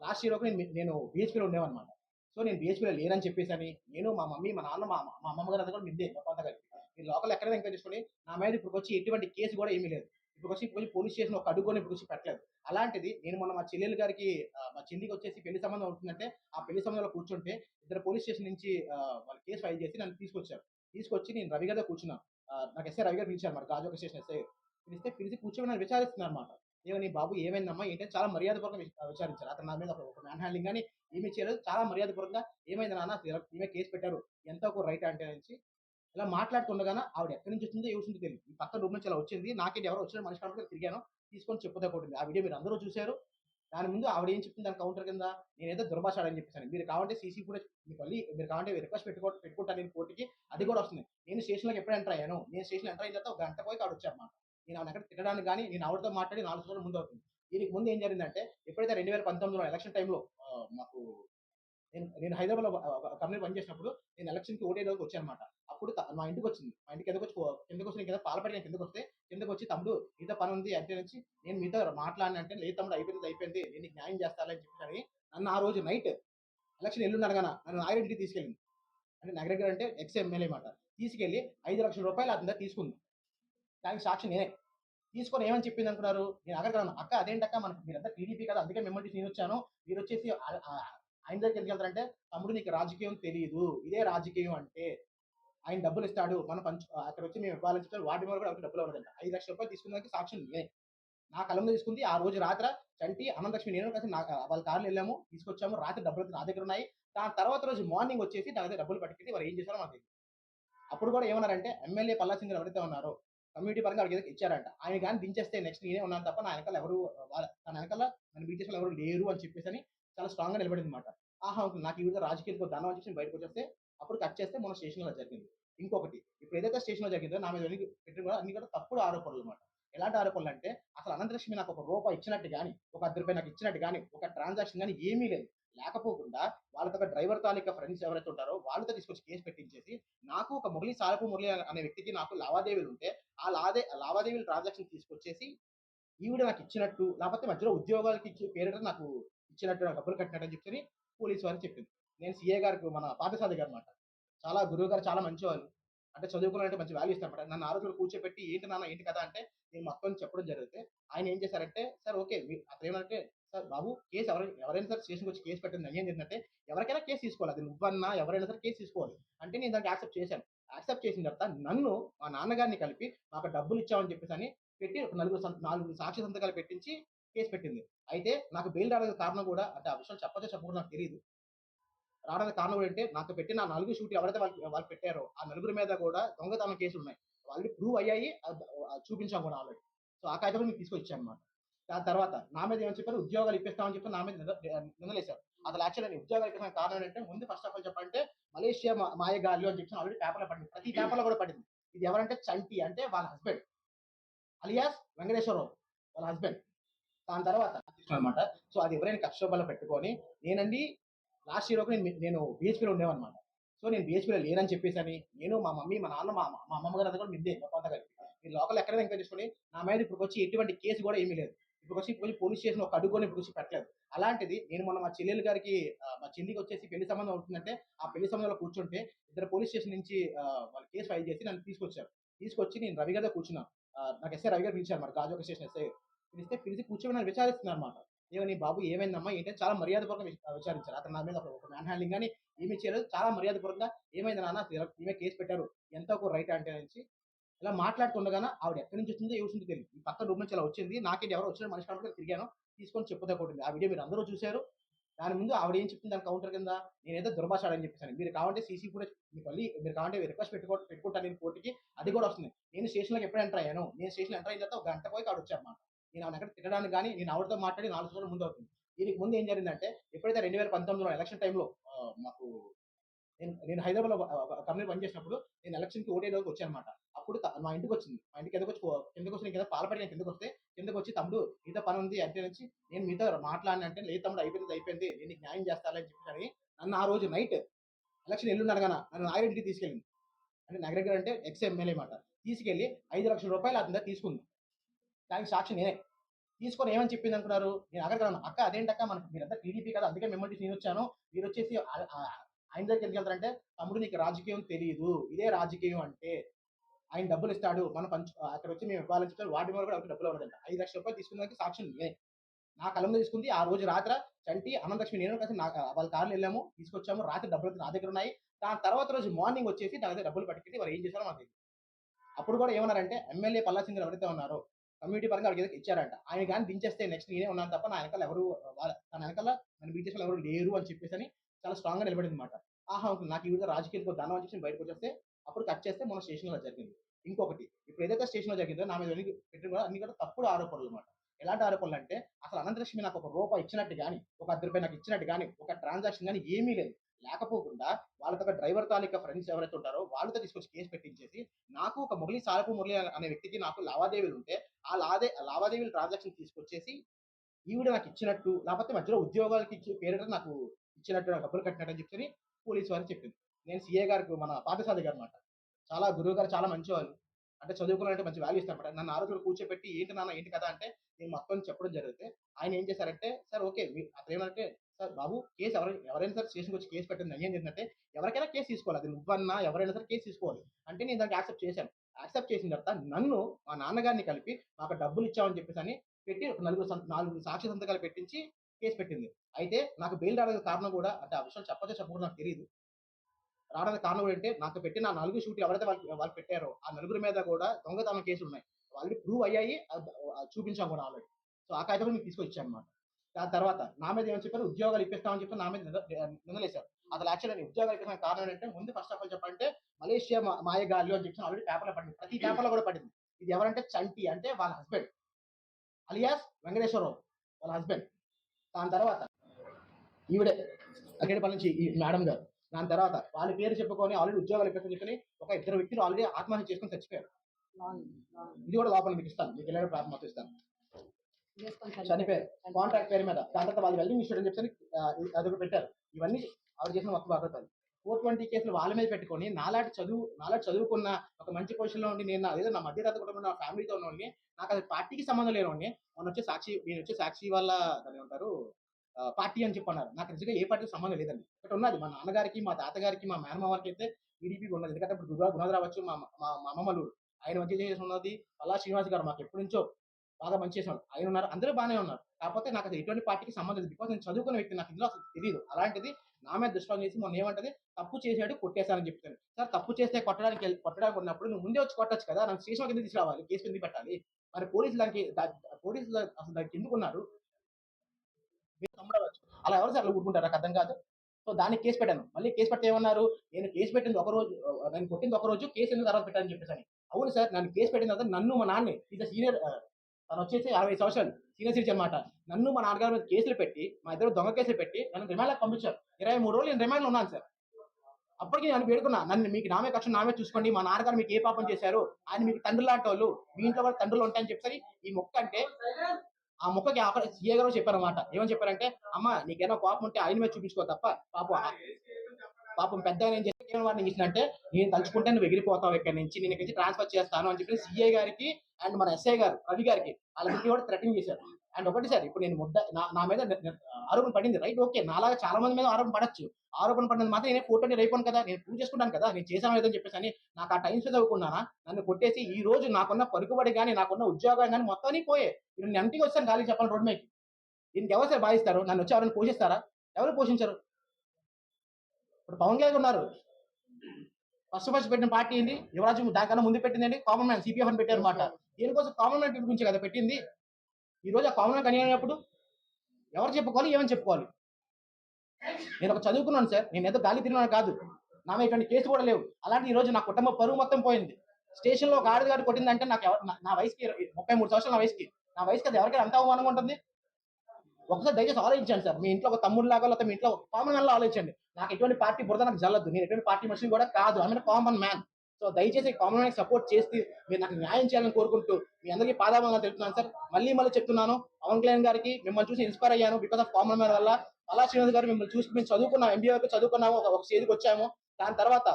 లాస్ట్ ఇయర్ ఒక నేను నేను బీహెచ్పీలో ఉండేవన్నమాట. సో నేను బీహెచ్పీలో లేనని చెప్పేసి అని నేను మా మమ్మీ మా నాన్న మా మా అమ్మమ్మ గారు అంతా కూడా మిందే మొత్తం అంతా కలిపి. మీరు లోకల్ ఎక్కడైనా ఎంక్వైరీ చేసుకొని నా మీద ఇప్పుడు వచ్చి ఎటువంటి కేసు కూడా ఏమీ లేదు. ఇప్పుడు వచ్చి ఇప్పుడు పోలీస్ స్టేషన్ ఒక అడుగు కూడా ఇప్పుడు వచ్చి పెట్టలేదు. అలాంటిది నేను మొన్న మా చెల్లెలు గారికి మా చెల్లికి వచ్చేసి పెళ్ళి సంబంధం అవుతుందంటే ఆ పెళ్ళి సంబంధంలో కూర్చుంటే ఇద్దరు పోలీస్ స్టేషన్ నుంచి వాళ్ళు కేసు ఫైల్ చేసి నన్ను తీసుకొచ్చారు. తీసుకొచ్చి నేను రవి గారితో కూర్చున్నా. నాకు ఎస్ఐ రవి గారు పిలిచారు మరి ఒక స్టేషన్ ఎస్ఐ పిలిస్తే పిలిచి కూర్చొని నన్ను విచారిస్తున్నారు అనమాట ఏమని బాబు ఏమైందమ్మా? ఏంటంటే చాలా మర్యాదపూర్వకంగా విచారించారు. అతను నా మీద ఒక- మ్యాన్ హ్యాండింగ్ కానీ ఏమి చేయలేదు. చాలా మర్యాదపూర్వకంగా ఏమైంది నాన్న? ఈమె కేసు పెట్టారు. ఎంత ఒక రైట్ అంటే నుంచి ఇలా మాట్లాడుతుండగానే ఆవిడ ఎక్కడి నుంచి వచ్చిందో ఏ తెలియదు. ఈ పక్క రూమ్ నుంచి ఇలా వచ్చింది. నాకేంటి ఎవరో వచ్చిన మనిషి కనుక తిరిగాను. తీసుకొని చెప్పుదా ఆ వీడియో మీరు అందరూ చూశారు. దాని ముందు ఆవిడ ఏం చెప్తుంది దాని కౌంటర్ కింద నేనేదో దుర్భాషాడని చెప్పేసాను. మీరు కావాలంటే సీసీ ఫుటేజ్ మీకు మళ్ళీ మీరు కావాలంటే రిక్వెస్ట్ పెట్టుకో పెట్టుకుంటాను నేను కోర్టుకి. అది కూడా వస్తుంది. నేను స్టేషన్లోకి ఎప్పుడు ఎంటర్ అయ్యాను. నేను స్టేషన్ ఎంటర్ అయిన తర్వాత ఒక గంట పోయి ఆవిడ వచ్చారన్నమాట నేను ఆవిడ ఎక్కడ తిట్టడానికి కానీ నేను ఆవిడతో మాట్లాడి నాలుగు రోజుల ముందు అవుతుంది. దీనికి ముందు ఏం జరిగిందంటే ఎప్పుడైతే రెండు వేల పంతొమ్మిదిలో ఎలక్షన్ టైంలో మాకు నేను నేను హైదరాబాద్లో కంపెనీ పనిచేసినప్పుడు నేను ఎలక్షన్కి ఓటే వచ్చాను వచ్చానమాట అప్పుడు మా ఇంటికి వచ్చింది మా ఇంటికి ఎందుకు వచ్చి కో- వచ్చి నేను పాలపడి నేను వస్తే కిందకు వచ్చి తమ్ముడు మీతో పని ఉంది అంటే నుంచి నేను మీతో మాట్లాడిన అంటే లేదు తమ్ముడు అయిపోయింది అయిపోయింది నేను న్యాయం చేస్తానని చెప్పి నన్ను ఆ రోజు నైట్ ఎలక్షన్ ఎల్లుండి అనగాన నన్ను నాగిరెడ్డికి తీసుకెళ్ళింది. అంటే నగరగర్ అంటే ఎక్స్ ఎమ్మెల్యే మాట. తీసుకెళ్ళి ఐదు లక్షల రూపాయలు అతని తీసుకుంది. దానికి సాక్షి నేనే. తీసుకొని ఏమని చెప్పింది అనుకున్నారు? నేను అక్కడికి అక్క అదేంటక్క? మనకు మీరంతా టీడీపీ కదా అందుకే మిమ్మల్ని నేను వచ్చాను. మీరు వచ్చేసి ఆయన దగ్గరికి ఎందుకు వెళ్తారంటే తమ్ముడు నీకు రాజకీయం తెలియదు ఇదే రాజకీయం అంటే ఆయన డబ్బులు ఇస్తాడు. మనం పంచు అక్కడ వచ్చి మేము ఇవ్వాలని చెప్తారు వాటి మీద కూడా ఎవరికి డబ్బులు ఇవ్వదంట ఐదు లక్షల రూపాయలు తీసుకున్నాక సాక్ష్యం నేనే. నా కలం తీసుకుంది. ఆ రోజు రాత్ర చంటి అనంతలక్ష్మి నేను కలిసి నా వాళ్ళ కార్లు వెళ్ళాము. తీసుకొచ్చాము. రాత్రి డబ్బులు నా దగ్గర ఉన్నాయి. దాని తర్వాత రోజు మార్నింగ్ వచ్చేసి నా దగ్గర డబ్బులు పట్టుకెళ్ళి వారు ఏం చేశారో మాకు తెలియదు. అప్పుడు కూడా ఏమన్నారంటే ఎమ్మెల్యే పల్లాసింగ్ ఎవరైతే ఉన్నారో కమ్యూనిటీ పరంగా వాళ్ళకి ఇచ్చారంట. ఆయన కానీ దించేస్తే నెక్స్ట్ నేనే ఉన్నాను తప్ప నా వెనకాల ఎవరు వాళ్ళ తన వెనకాల నన్ను బీట్ వాళ్ళు ఎవరు లేరు అని చెప్పేసి అని చాలా స్ట్రాంగ్గా నిలబడింది అనమాట ఆహా నాకు ఈ విధంగా రాజకీయాలకు ధనం అని బయటకు వచ్చేస్తే అప్పుడు కట్ చేస్తే మన స్టేషన్లో జరిగింది. ఇంకొకటి ఇప్పుడు ఏదైతే స్టేషన్లో జరిగిందో నా మీద పెట్టిన కూడా అన్ని కూడా తప్పుడు ఆరోపణలు అనమాట ఎలాంటి ఆరోపణలు అంటే అసలు అనంతలక్ష్మి నాకు ఒక రూపాయి ఇచ్చినట్టు కానీ ఒక అర్ధ రూపాయి నాకు ఇచ్చినట్టు కానీ ఒక ట్రాన్సాక్షన్ కానీ ఏమీ లేదు. లేకపోకుండా వాళ్ళతో ఒక డ్రైవర్ తాలూకా ఫ్రెండ్స్ ఎవరైతే ఉంటారో వాళ్ళతో తీసుకొచ్చి కేసు పెట్టించేసి నాకు ఒక మురళి సారపు మురళి అనే వ్యక్తికి నాకు లావాదేవీలు ఉంటే ఆ లాదే లావాదేవీలు ట్రాన్సాక్షన్ తీసుకొచ్చేసి ఈవిడ నాకు ఇచ్చినట్టు లేకపోతే మధ్యలో ఉద్యోగాలకి ఇచ్చి పేరిట నాకు ఇచ్చినట్టు నాకు డబ్బులు కట్టినట్టు అని చెప్పి పోలీసు వారు చెప్పింది. నేను సీఏ గారికి మన పాఠశాల గారు అనమాట చాలా గురువు గారు చాలా మంచివాళ్ళు. అంటే చదువుకున్నారంటే మంచి వాల్యూ ఇస్తారన్నమాట నన్ను ఆ రోజు కూర్చోపెట్టి ఏంటి నాన్న ఏంటి కదా అంటే నేను మొత్తం చెప్పడం జరిగితే ఆయన ఏం చేశారంటే సార్ ఓకే అతను ఏమంటే సార్ బాబు కేసు ఎవరైనా ఎవరైనా సరే స్టేషన్కి వచ్చి కేసు పెట్టింది ఏం ఏంటంటే ఎవరికైనా కేసు తీసుకోవాలి. అది నువ్వన్నా ఎవరైనా సరే కేసు తీసుకోవాలి. అంటే నేను దానికి యాక్సెప్ట్ చేశాను. యాక్సెప్ట్ చేసిన తర్వాత నన్ను మా నాన్నగారిని కలిపి మాకు డబ్బులు ఇచ్చామని చెప్పేసి అని పెట్టి ఒక నలుగురు నాలుగు సాక్షి సంతకాలు పెట్టించి కేసు పెట్టింది. అయితే నాకు బెయిల్ రావడానికి కారణం కూడా అంటే ఆ విషయాలు చెప్పచ్చో చెప్పకూడదు నాకు తెలియదు రావడానికి కారణం అంటే నాకు పెట్టిన నలుగురు షూట్ ఎవరైతే వాళ్ళు వాళ్ళు పెట్టారో ఆ నలుగురు మీద కూడా దొంగతనం కేసులు ఉన్నాయి ఆల్రెడీ ప్రూవ్ అయ్యాయి చూపించాం కూడా ఆల్రెడీ. సో ఆ కాగితం మీకు తీసుకొచ్చాను అనమాట దాని తర్వాత నా మీద ఏమని చెప్పారు? ఉద్యోగాలు ఇప్పిస్తామని చెప్పి నా మీద నింద- నిందలేశారు. అసలు యాక్చువల్లీ నేను ఉద్యోగాలు ఇప్పించిన కారణం ఏంటంటే ముందు ఫస్ట్ ఆఫ్ ఆల్ చెప్పంటే మలేషియా మాయగాళ్ళు అని చెప్పి ఆల్రెడీ పేపర్లో పడింది. ప్రతి పేపర్లో కూడా పడింది. ఇది ఎవరంటే చంటి అంటే వాళ్ళ హస్బెండ్ అలియాస్ వెంకటేశ్వరరావు వాళ్ళ హస్బెండ్ దాని తర్వాత అనమాట సో అది ఎవరైనా కష్టపల్ల పెట్టుకొని నేనండి లాస్ట్ ఇయర్ ఒక నేను నేను బీహెచ్పీలో ఉండేవన్నమాట. సో నేను బీహెచ్పీలో లేనని చెప్పేసి అని నేను మా మమ్మీ మా నాన్న మా మా అమ్మమ్మ గారు అంతా కూడా నిందే మా కొంత కలిపి. మీరు లోకల్ ఎక్కడైనా ఎంక్వైరీ చేసుకొని నా మీద ఇప్పుడు వచ్చి ఎటువంటి కేసు కూడా ఏమీ లేదు. ఇప్పుడు వచ్చి ఇప్పుడు పోలీస్ స్టేషన్ ఒక అడుగు ఇప్పుడు వచ్చి పెట్టలేదు. అలాంటిది నేను మొన్న మా చెల్లెలు గారికి మా చెల్లికి వచ్చేసి పెళ్ళి సంబంధం అవుతుందంటే ఆ పెళ్ళి సంబంధంలో కూర్చుంటే ఇద్దరు పోలీస్ స్టేషన్ నుంచి వాళ్ళు కేసు ఫైల్ చేసి నన్ను తీసుకొచ్చారు. తీసుకొచ్చి నేను రవి గారితో కూర్చున్నాను నాకు ఎస్ఐ రవి గారు పిలిచారు మరి ఒక స్టేషన్ ఎస్ఐ పిలిస్తే పిలిచి కూర్చొని నన్ను విచారిస్తున్నారు అనమాట ఏమని బాబు ఏమైందమ్మా? ఏంటంటే చాలా మర్యాదపూర్వకంగా విచారించారు. అతను నా మీద ఒక- మ్యాన్ హ్యాండింగ్ కానీ ఏమి చేయలేదు. చాలా మర్యాదపూర్వకంగా ఏమైంది నాన్న? ఈమె కేసు పెట్టారు. ఎంత ఒక రైట్ అంటే నుంచి ఇలా మాట్లాడుతుండగానే ఆవిడ ఎక్కడి నుంచి వచ్చిందో ఏ తెలియదు. ఈ పక్క రూమ్ నుంచి ఇలా వచ్చింది. నాకేంటి ఎవరో వచ్చిన మనిషి కాబట్టి తిరిగాను. తీసుకొని చెప్పుతా కొట్టింది ఆ వీడియో మీరు అందరూ చూశారు. దాని ముందు ఆవిడ ఏం చెప్తుంది దాని కౌంటర్ కింద నేనేదో దుర్భాషాడని చెప్పేసాను. మీరు కావాలంటే సీసీ ఫుటేజ్ మీకు మళ్ళీ మీరు కావాలంటే రిక్వెస్ట్ పెట్టుకో పెట్టుకుంటాను నేను కోర్టుకి. అది కూడా వస్తుంది. నేను స్టేషన్లోకి ఎప్పుడు ఎంటర్ అయ్యాను. నేను స్టేషన్ ఎంటర్ అయిన తర్వాత ఒక గంట పోయి ఆవిడ వచ్చారన్నమాట నేను ఆవిడ ఎక్కడ తిట్టడానికి కానీ నేను ఆవిడతో మాట్లాడి నాలుగు రోజుల ముందు అవుతుంది. దీనికి ముందు ఏం జరిగిందంటే ఎప్పుడైతే రెండు వేల పంతొమ్మిదిలో ఎలక్షన్ టైంలో మాకు నేను నేను హైదరాబాద్లో కంపెనీ పనిచేసినప్పుడు నేను ఎలక్షన్కి ఓటే రోజుకి వచ్చానమాట. అప్పుడు మా ఇంటికి వచ్చింది. మా ఇంటికి కిందకు వచ్చి కిందకు వచ్చి నేను కింద పాలపడి కిందకు వస్తే కిందకు వచ్చి తమ్ముడు మీతో పని ఉంది అంటే నుంచి నేను మీతో మాట్లాడిన అంటే లేదు తమ్ముడు అయిపోయింది అయిపోయింది నేను న్యాయం చేస్తానని చెప్పి అని నన్ను ఆ రోజు నైట్ ఎలక్షన్ ఎల్లుండి అనగాన నన్ను ఇంటికి తీసుకెళ్ళింది. అంటే నగరగర్ అంటే ఎక్స్ ఎమ్మెల్యే మాట. తీసుకెళ్ళి ఐదు లక్షల రూపాయలు అతని తీసుకుంది. దానికి సాక్షి నేనే. తీసుకొని ఏమని చెప్పింది అనుకున్నారు? నేను అక్కడికి అక్క అదేంటక్క మనకు మీరంతా టీడీపీ కదా అందుకే మిమ్మల్ని నేను వచ్చాను. మీరు వచ్చేసి ఆయన దగ్గరికి ఎందుకు వెళ్తారంటే తమ్ముడు నీకు రాజకీయం తెలియదు ఇదే రాజకీయం అంటే ఆయన డబ్బులు ఇస్తాడు. మనం పంచు అక్కడ వచ్చి మేము ఇవ్వాలని చెప్తారు వాటి మీద కూడా డబ్బులు ఇవ్వదంట ఐదు లక్షల రూపాయలు తీసుకున్నదానికి సాక్షి నేనే. నా కలంలో తీసుకుంది. ఆ రోజు రాత్రి చంటి అనంతలక్ష్మి నేను కలిసి నా వాళ్ళ కార్లు వెళ్ళాము. తీసుకొచ్చాము. రాత్రి డబ్బులు నా దగ్గర ఉన్నాయి. దాని తర్వాత రోజు మార్నింగ్ వచ్చేసి నా దగ్గర డబ్బులు పట్టుకెళ్ళి వారు ఏం చేశారో మాకు అప్పుడు కూడా ఏమన్నారంటే ఎమ్మెల్యే పల్లా సింగ్ ఎవరైతే ఉన్నారో కమ్యూనిటీ పరంగా వాళ్ళకి ఇచ్చారంట. ఆయన కానీ దించేస్తే నెక్స్ట్ నేనే ఉన్నాను తప్ప నా వెనకాల ఎవరు వాళ్ళ తన వెనకాల నన్ను బీట్ ఎవరు లేరు అని చెప్పేసి అని చాలా స్ట్రాంగ్గా నిలబడింది అనమాట ఆహా నాకు ఈ విధంగా రాజకీయాలకు దానం అని చెప్పి బయటకు వచ్చేస్తే అప్పుడు కట్ చేస్తే మన స్టేషన్లో జరిగింది. ఇంకొకటి ఇప్పుడు ఏదైతే స్టేషన్లో జరిగిందో నా మీద పెట్టిన కూడా అన్ని కూడా తప్పుడు ఆరోపణలు అనమాట ఎలాంటి ఆరోపణలు అంటే అసలు అనంతలక్ష్మి నాకు ఒక రూపాయి ఇచ్చినట్టు కానీ ఒక అర్ధ రూపాయి నాకు ఇచ్చినట్టు కానీ ఒక ట్రాన్సాక్షన్ కానీ ఏమీ లేదు. లేకపోకుండా వాళ్ళతో దగ్గర డ్రైవర్ తాలూకా ఫ్రెండ్స్ ఎవరైతే ఉంటారో వాళ్ళతో తీసుకొచ్చి కేసు పెట్టించేసి నాకు ఒక మురళి సారపు మురళి అనే వ్యక్తికి నాకు లావాదేవీలు ఉంటే ఆ లాదే లావాదేవీలు ట్రాన్సాక్షన్ తీసుకొచ్చేసి ఈవిడ నాకు ఇచ్చినట్టు లేకపోతే మధ్యలో ఉద్యోగాలకి ఇచ్చే పేరిట నాకు ఇచ్చినట్టు నాకు డబ్బులు కట్టినట్టు అని చెప్పి పోలీసు వారికి చెప్పింది. నేను సీఏ గారికి మన పాఠశాల గారు అనమాట చాలా గురువు గారు చాలా మంచివాళ్ళు. అంటే చదువుకున్నారంటే మంచి వాల్యూ ఇస్తారన్నమాట నన్ను ఆ రోజు కూర్చోబెట్టి ఏంటి నాన్న ఏంటి కదా అంటే నేను మొత్తం చెప్పడం జరిగితే ఆయన ఏం చేశారంటే సార్ ఓకే అతను ఏమంటే సార్ బాబు కేసు ఎవరైనా ఎవరైనా సరే స్టేషన్కి వచ్చి కేసు పెట్టింది నేను ఏంటంటే ఎవరికైనా కేసు తీసుకోవాలి. అది నువ్వన్నా ఎవరైనా సరే కేసు తీసుకోవాలి. అంటే నేను దానికి యాక్సెప్ట్ చేశాను. యాక్సెప్ట్ చేసిన తర్వాత నన్ను మా నాన్నగారిని కలిపి మాకు డబ్బులు ఇచ్చామని చెప్పేసి అని పెట్టి ఒక నలుగురు నాలుగు సాక్షి సంతకాలు పెట్టించి కేసు పెట్టింది. అయితే నాకు బెయిల్ రావడానికి కారణం కూడా అంటే ఆ విషయం చెప్పచ్చో చెప్పకూడదు నాకు తెలియదు రావడానికి కారణం కూడా అంటే నాకు పెట్టిన ఆ నలుగురు షూట్లు ఎవరైతే వాళ్ళు వాళ్ళు పెట్టారో ఆ నలుగురి మీద కూడా దొంగతనం కేసులు ఉన్నాయి. ఆల్రెడీ ప్రూవ్ అయ్యాయి అది- చూపించాం కూడా ఆల్రెడీ సో ఆ కాగితం మీకు తీసుకొచ్చాను అనమాట దాని తర్వాత నా మీద ఏమని చెప్పారు? ఉద్యోగాలు ఇప్పిస్తామని చెప్పి నా మీద నింద- నిందలేశారు. అసలు యాక్చువల్లీ నేను ఉద్యోగాలు ఇప్పించిన కారణం ఏంటంటే ముందు ఫస్ట్ ఆఫ్ ఆల్ చెప్పాలంటే మలేషియా మాయగాళ్ళు అని చెప్పి ఆల్రెడీ పేపర్లో పడింది. ప్రతి పేపర్లో కూడా పడింది. ఇది ఎవరంటే చంటి అంటే వాళ్ళ హస్బెండ్ అలియాస్ వెంకటేశ్వరరావు వాళ్ళ హస్బెండ్ దాని తర్వాత ఈవిడే అక్కడిపల్లి నుంచి ఈ మేడం గారు. దాని తర్వాత వాళ్ళ పేరు చెప్పుకొని ఆల్రెడీ ఉద్యోగాలు ఇప్పించని చెప్పి ఒక ఇద్దరు వ్యక్తులు ఆల్రెడీ ఆత్మహత్య చేసుకొని చచ్చిపోయారు. ఇది కూడా లోపల మీకు ఇస్తాను. మీకు ప్రాబ్లం మొత్తం ఇస్తాను చనిపోయారు. కాంట్రాక్ట్ పేరు మీద. దాని తర్వాత వాళ్ళు వెల్డింగ్ ఇన్స్టిట్యూట్ అని చెప్పి అది ఒకటి పెట్టారు. ఇవన్నీ ఆవిడ చేసిన మొత్తం బాధ్యతలు ఫోర్ ట్వంటీ కేసులు వాళ్ళ మీద పెట్టుకొని నాలాంటి చదువు నాలాంటి చదువుకున్న ఒక మంచి పొజిషన్లో ఉండి నేను నా- ఏదో నా మధ్యతరగతి కుటుంబం నా ఫ్యామిలీతో ఉన్నవాడిని నాకు అది పార్టీకి సంబంధం లేనివాడిని మొన్న వచ్చి సాక్షి నేను వచ్చి సాక్షి వాళ్ళ దాని ఏమంటారు ఆ, పార్టీ అని చెప్పి అన్నారు. నాకు నిజంగా ఏ పార్టీకి సంబంధం లేదండి. ఒకటి ఉన్నది మా నాన్నగారికి మా తాతగారికి మా మేనమామకి అయితే టీడీపీ ఉన్నది. ఎందుకంటే ఇప్పుడు గురువా గుణాది రావచ్చు మా మా మా అమ్మమ్మలు ఆయన మంచి చేసి ఉన్నది పల్లా శ్రీనివాస్ గారు మాకు ఎప్పటి నుంచో బాగా మంచి చేసాడు ఆయన ఉన్నారు అందరూ బాగానే ఉన్నారు. కాకపోతే నాకు అది ఎటువంటి పార్టీకి సంబంధం బికాస్ నేను చదువుకున్న వ్యక్తి నాకు ఇందులో అసలు తెలియదు అలాంటిది నా మీద దుష్ప్రయోగం చేసి మొన్న ఏమంటది? తప్పు చేశాడు కొట్టేశానని చెప్తాను. సార్ తప్పు చేస్తే కొట్టడానికి కొట్టడానికి ఉన్నప్పుడు నువ్వు ముందే వచ్చి కొట్టచ్చు కదా? నాకు స్టేషన్ కింద తీసుకురావాలి కేసు కింద పెట్టాలి. మరి పోలీసులు దానికి పోలీసులు అసలు దానికి ఎందుకు ఉన్నారు? మీరు తమ్ముడవచ్చు అలా ఎవరు సార్ ఊరుకుంటారు? నాకు అర్థం కాదు. సో దానికి కేసు పెట్టాను. మళ్ళీ కేసు పెడితే ఏమన్నారు? నేను కేసు పెట్టింది ఒక రోజు నేను కొట్టింది ఒక రోజు కేసు ఎందుకు తర్వాత పెట్టాలని చెప్పేసి అవును సార్ నన్ను కేసు పెట్టిన తర్వాత నన్ను మా నాన్న ఇది సీనియర్ తను వచ్చేసి అరవై సంవత్సరాలు సీనియర్ సిటిజన్ అనమాట నన్ను మా నాన్నగారి మీద కేసులు పెట్టి మా ఇద్దరు దొంగ కేసులు పెట్టి నన్ను రిమాండ్లకు పంపించారు. ఇరవై మూడు రోజులు నేను రిమాండ్లో ఉన్నాను సార్. అప్పటికి నేను వేడుకున్నా నన్ను మీకు నామే కక్ష నామే చూసుకోండి మా నాన్నగారు మీకు ఏ పాపం చేశారు ఆయన మీకు తండ్రి లాంటి వాళ్ళు మీ ఇంట్లో కూడా తండ్రులు ఉంటాయని చెప్పి ఈ మొక్క అంటే ఆ మొక్కకి సీఏ గారు చెప్పారనమాట ఏమని చెప్పారంటే అమ్మ నీకేమైనా కోపం ఉంటే ఆయన మీద చూపించుకో తప్ప పాపం పాపం పెద్ద ఆయన ఏం కేవలం వాడిని ఇచ్చినంటే నేను తలుచుకుంటే నువ్వు ఎగిరిపోతావు ఇక్కడ నుంచి నేను ఇక్కడి నుంచి ట్రాన్స్ఫర్ చేస్తాను అని చెప్పి సిఐ గారికి అండ్ మన ఎస్ఐ గారు రవి గారికి వాళ్ళకి కూడా థ్రెటనింగ్ చేశారు. అండ్ ఒకటి సార్ ఇప్పుడు నేను ముద్ద నా నా మీద ఆరోపణ పడింది. రైట్ ఓకే నాలాగా చాలా మంది మీద ఆరోపణ పడచ్చు. ఆరోపణ పడినది మాత్రం నేను ఫోటోని రేపాను కదా నేను ప్రూవ్ చేసుకుంటాను కదా నేను చేశాను లేదని చెప్పేసి అని నాకు ఆ టైమ్స్ అవ్వకుండానా నన్ను కొట్టేసి ఈ రోజు నాకున్న పరుగుబడి కానీ నాకున్న ఉద్యోగం కానీ మొత్తం పోయే. నేను ఎంటికి వచ్చాను గాలి చెప్పాలి రోడ్ మీకు దీనికి ఎవరు సార్ భావిస్తారు? నన్ను వచ్చి ఎవరైనా పోషిస్తారా? ఎవరు పోషించారు? ఇప్పుడు పవన్ గారు ఉన్నారు. ఫస్ట్ ఫస్ట్ పెట్టిన పార్టీ ఏంటి యువరాజు దానికన్నా ముందు పెట్టింది ఏంటి కామన్ మ్యాన్ సిపిఎఫ్ అని పెట్టారు అనమాట దీనికోసం కామన్ మ్యాన్ గురించి కదా పెట్టింది? ఈ రోజు ఆ కామన్ మ్యాన్ కనిగినప్పుడు ఎవరు చెప్పుకోవాలి ఏమని చెప్పుకోవాలి? నేను ఒక చదువుకున్నాను సార్. నేను ఏదో గాలి తిరిగినాను కాదు. నా మీద ఇటువంటి కేసు కూడా లేవు. అలాంటి ఈ రోజు నా కుటుంబ పరువు మొత్తం పోయింది. స్టేషన్లో ఒక ఆడగాడు కొట్టిందంటే నాకు ఎవరు- నా- వయసుకి ముప్పై మూడు సంవత్సరాల వయసుకి. నా వయసుకి అది ఎవరికైనా అంత అవమానంగా ఉంటుంది? ఒకసారి దయచేసి ఆలోచించండి సార్. మీ ఇంట్లో ఒక తమ్ముడు లాగా లేకపోతే మీ ఇంట్లో కామన్ మ్యాన్ ఆలోచించండి. నాకు ఎటువంటి పార్టీ బురద నాకు జల్లదు నేను ఎటువంటి పార్టీ మనిషిని కూడా కాదు. ఐ కామన్ మ్యాన్ సో దయచేసి కామన్ మ్యాన్ సపోర్ట్ చేసి మీరు నాకు న్యాయం చేయాలని కోరుకుంటూ మీ అందరికీ పాదాభంగా తెలుపుతున్నాను సార్. మళ్ళీ మళ్ళీ చెప్తున్నాను పవన్ కళ్యాణ్ గారికి మిమ్మల్ని చూసి ఇన్స్పైర్ అయ్యాను బికాస్ ఆఫ్ కామన్ మ్యాన్ వల్ల. అలా శ్రీనివాస్ గారు మిమ్మల్ని చూసి మేము చదువుకున్నాం ఎంబీఏ వరకు చదువుకున్నాము ఒక ఒక స్టేజ్కి వచ్చాము. దాని తర్వాత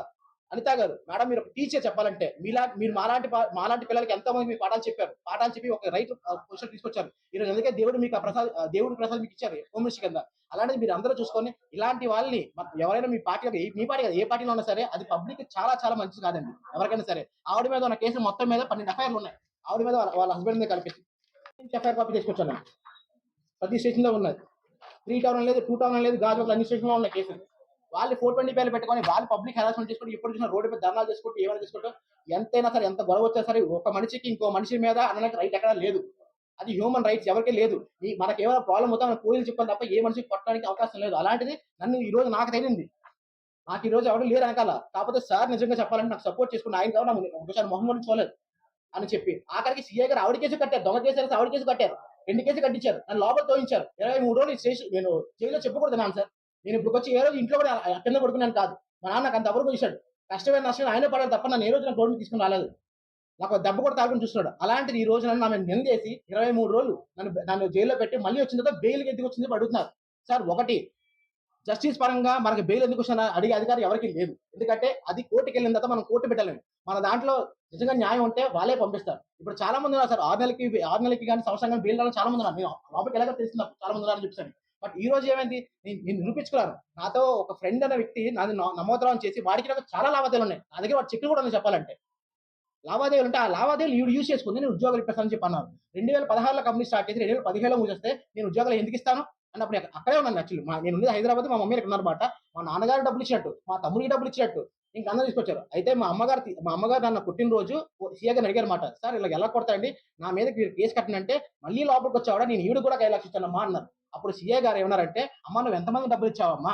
అనిత గారు మేడం మీరు ఒక టీచర్ చెప్పాలంటే మీలా మీరు మాలాంటి పా- మాలాంటి పిల్లలకి ఎంతో మంది మీకు పాఠాలు చెప్పారు. పాఠాలు చెప్పి ఒక రైతు పొజిషన్ తీసుకొచ్చారు. ఈరోజు అందుకే దేవుడు మీకు ఆ ప్రసాద్ దేవుడు దేవుడి ప్రసాద్ మీకు ఇచ్చారు హోమ్ కింద. అలాంటిది మీరు అందరూ చూసుకొని ఇలాంటి వాళ్ళని ఎవరైనా మీ పార్టీ మీ పార్టీ కదా ఏ పార్టీలో ఉన్నా సరే అది పబ్లిక్ చాలా చాలా మంచిది కాదండి. ఎవరికైనా సరే. ఆవిడ మీద ఉన్న కేసు మొత్తం మీద పన్నెండు ఎఫ్ఐఆర్లు ఉన్నాయి. ఆవిడ మీద వాళ్ళ- హస్బెండ్ మీద కలిపేసి. ఎఫ్ఐఆర్ కాపీ తీసుకొచ్చాను. ప్రతి స్టేషన్లో ఉన్నది. త్రీ టౌన్ లేదు టూ టౌన్ లేదు గాజు అన్ని స్టేషన్లో ఉన్నాయి కేసులు. వాళ్ళు ఫోర్ ట్వంటీ పేర్లు పెట్టుకొని వాళ్ళు పబ్లిక్ హెరాస్మెంట్ చేసుకుంటూ ఇప్పుడు చూసిన రోడ్డు మీద ధర్నాలు చేసుకుంటూ ఏమైనా చేసుకుంటూ ఎంతైనా సరే ఎంత గొడవ వచ్చినా సరే ఒక మనిషికి ఇంకో మనిషి మీద అనడానికి రైట్ ఎక్కడ లేదు. అది హ్యూమన్ రైట్స్ ఎవరికీ లేదు. ఈ మనకి ఏమైనా ప్రాబ్లం అవుతా మనం పోలీసులు చెప్పాలి తప్ప ఏ మనిషికి కొట్టడానికి అవకాశం లేదు. అలాంటిది నన్ను ఈ రోజు నాకు తెలియంది నాకు ఈ రోజు ఎవరు లేరు అనకాల కాకపోతే సార్ నిజంగా చెప్పాలంటే నాకు సపోర్ట్ చేసుకుని ఆయన కావాలి ఒకసారి మొహం కూడా చూడలేదు అని చెప్పి. ఆఖరికి సీఏ గారు ఆవిడ కేసు కట్టారు. దొంగ కేసు ఆవిడ కేసు కట్టారు. రెండు కేసు కట్టించారు. నన్ను లోపల తోయించారు. ఇరవై మూడు రోజులు నేను జైల్లో చెప్పకూడదు నాన్న సార్. నేను ఇప్పుడు వచ్చి ఏ రోజు ఇంట్లో కూడా కింద పడుకున్నాను కాదు. మా నాన్న నాకు అంత ఎవరు ఇచ్చాడు కష్టమైన నష్టం ఆయన పడాలి తప్ప నన్ను ఏ రోజు నాకు రోడ్డు తీసుకుని రాలేదు. నాకు దెబ్బ కూడా తాగుని చూస్తున్నాడు. అలాంటిది ఈ రోజు నన్ను ఆమె నిందేసి ఇరవై మూడు రోజులు నన్ను నన్ను జైల్లో పెట్టి మళ్ళీ వచ్చిన తర్వాత బెయిల్కి ఎందుకు వచ్చింది అడుగుతున్నారు. సార్ ఒకటి జస్టిస్ పరంగా మనకి బెయిల్ ఎందుకు వచ్చిన అడిగే అధికారం ఎవరికి లేదు. ఎందుకంటే అది కోర్టుకి వెళ్ళిన తర్వాత మనం కోర్టు పెట్టలేము. మన దాంట్లో నిజంగా న్యాయం ఉంటే వాళ్ళే పంపిస్తారు. ఇప్పుడు చాలా మంది ఉన్నారు సార్ ఆరు నెలలకి ఆరు నెలలకి కానీ సంవత్సరం కానీ బెయిల్ రావడం చాలా మంది ఉన్నారు. నేను లోపలికి ఎలాగో తెలుస్తున్నారు చాలా మంది ఉన్నారని చెప్పాను బట్ ఈ రోజు ఏమైంది? నేను నిరూపించుకున్నాను నాతో ఒక ఫ్రెండ్ అనే వ్యక్తి నాది నమోద్రావం చేసి వాడికి నాకు చాలా లావాదేవీలు ఉన్నాయి. నా దగ్గర వాడు చెక్కులు కూడా ఉన్నాయి చెప్పాలంటే. లావాదేవీలు ఉంటే ఆ లావాదేవీలు ఈవిడ యూజ్ చేసుకుంది. నేను ఉద్యోగాలు ఇప్పిస్తానని చెప్పి అన్నారు. రెండు వేల పదహారులో కంపెనీ స్టార్ట్ చేసి రెండు వేల పదిహేడులో మూసేస్తే నేను ఉద్యోగాలు ఎందుకు ఇస్తాను? అన్నప్పుడు అక్కడే ఉన్నాను యాక్చువల్లీ మా నేను ఉండేది హైదరాబాద్ మా మమ్మీ ఇక్కడ ఉన్నారన్నమాట మా నాన్నగారు డబ్బులు ఇచ్చినట్టు మా తమ్ముడికి డబ్బులు ఇచ్చినట్టు. ఇంకా అందరూ తీసుకొచ్చారు. అయితే మా అమ్మగారు మా అమ్మగారు నన్ను పుట్టినరోజు సీఏ గారిని అడిగారు మాట సార్ ఇలా ఎలా కొడతాయండి నా మీద మీరు కేసు కట్టినంటే మళ్ళీ లోపలికి వచ్చావాడా? నేను ఈవిడ కూడా ఐదు మా ఇచ్చానమ్మా అన్నారు. అప్పుడు సీఏ గారు ఏమన్నారంటే అమ్మ నువ్వు ఎంతమంది డబ్బులు ఇచ్చావమ్మా?